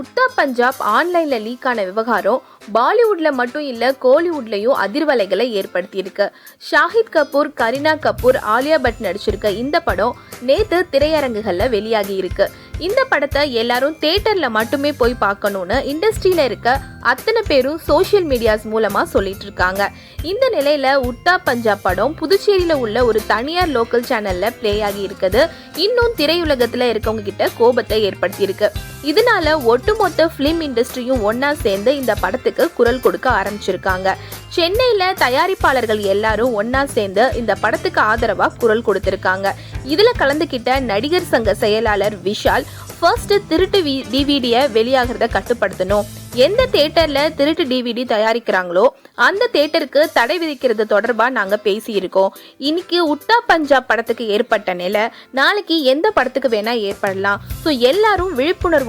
உத்தா பஞ்சாப் ஆன்லைன்ல லீக் ஆன விவகாரம் பாலிவுட்ல மட்டும் இல்ல கோலிவுட்லயும் அதிர்வலைகளை ஏற்படுத்தியிருக்கு. ஷாஹித் கபூர் கரீனா கபூர் ஆலியா பட் நடிச்சிருக்க இந்த படம் நேத்து திரையரங்குகள்ல வெளியாகி இருக்கு இந்த படத்தை எல்லாரும் தேட்டர்ல மட்டுமே போய் பார்க்கணும்னு இண்டஸ்ட்ரியில இருக்க அத்தனை பேரும் சோஷியல் மீடியாஸ் மூலமா சொல்லிட்டு இருக்காங்க. இந்த நிலையில உட்டா பஞ்சாப் படம் புதுச்சேரியில உள்ள ஒரு தனியார் லோக்கல் சேனல்ல ப்ளே ஆகி இருக்குது இன்னும் திரையுலகத்துல இருக்கவங்க கிட்ட கோபத்தை ஏற்படுத்தியிருக்கு. இதனால ஒட்டுமொத்த ஃபிலிம் இண்டஸ்ட்ரியும் ஒன்னா சேர்ந்து இந்த படத்துக்கு குரல் கொடுக்க ஆரம்பிச்சிருக்காங்க. சென்னையில தயாரிப்பாளர்கள் எல்லாரும் ஒன்னா சேர்ந்து இந்த படத்துக்கு ஆதரவா குரல் கொடுத்திருக்காங்க. இதுல கலந்துகிட்ட நடிகர் சங்க செயலாளர் விஷால் ஃபர்ஸ்ட் திருட்டு டிவிடியை வெளியாகிறத கட்டுப்படுத்தணும். எந்த தேட்டர்ல திருட்டு டிவிடி தயாரிக்கிறாங்களோ அந்த தேட்டருக்கு தடை விதிக்கிறது தொடர்பா நாங்க பேசியிருக்கோம். இன்னைக்கு உட்டா பஞ்சாப் படத்துக்கு ஏற்பட்ட நிலை நாளைக்கு எந்த படத்துக்கு வேணா ஏற்படலாம். ஸோ எல்லாரும்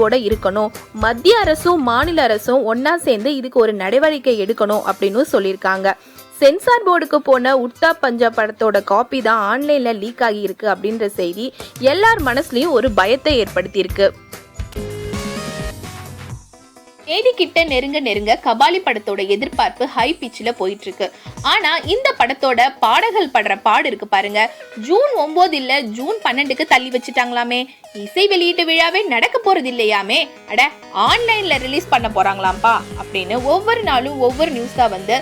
விழிப்புணர்வோட இருக்கணும். மத்திய அரசும் மாநில அரசும் ஒன்னா சேர்ந்து இதுக்கு ஒரு நடவடிக்கை எடுக்கணும் அப்படின்னு சொல்லியிருக்காங்க. சென்சார் போர்டுக்கு போன உத்தா பஞ்சாப் படத்தோட காப்பி தான் ஆன்லைன்ல லீக் ஆகி இருக்கு அப்படின்ற செய்தி எல்லார் மனசுலயும் ஒரு பயத்தை ஏற்படுத்தியிருக்கு. தேதி கிட்ட நெருங்க நெருங்க கபாலி படத்தோட எதிர்பார்ப்பு ஹை பிச்சில் போயிட்டு இருக்கு ஆனா இந்த படத்தோட பாடல்கள் படுற பாடு இருக்கு பாருங்க. ஜூன் ஒன்பது இல்ல ஜூன் பன்னெண்டுக்கு தள்ளி வச்சுட்டாங்களாமே. இசை வெளியீட்டு விழாவே நடக்க போறது இல்லையாமே. அட ஆன்லைன்ல ரிலீஸ் பண்ண போறாங்களாம்பா அப்படின்னு ஒவ்வொரு நாளும் ஒவ்வொரு நியூஸா வந்து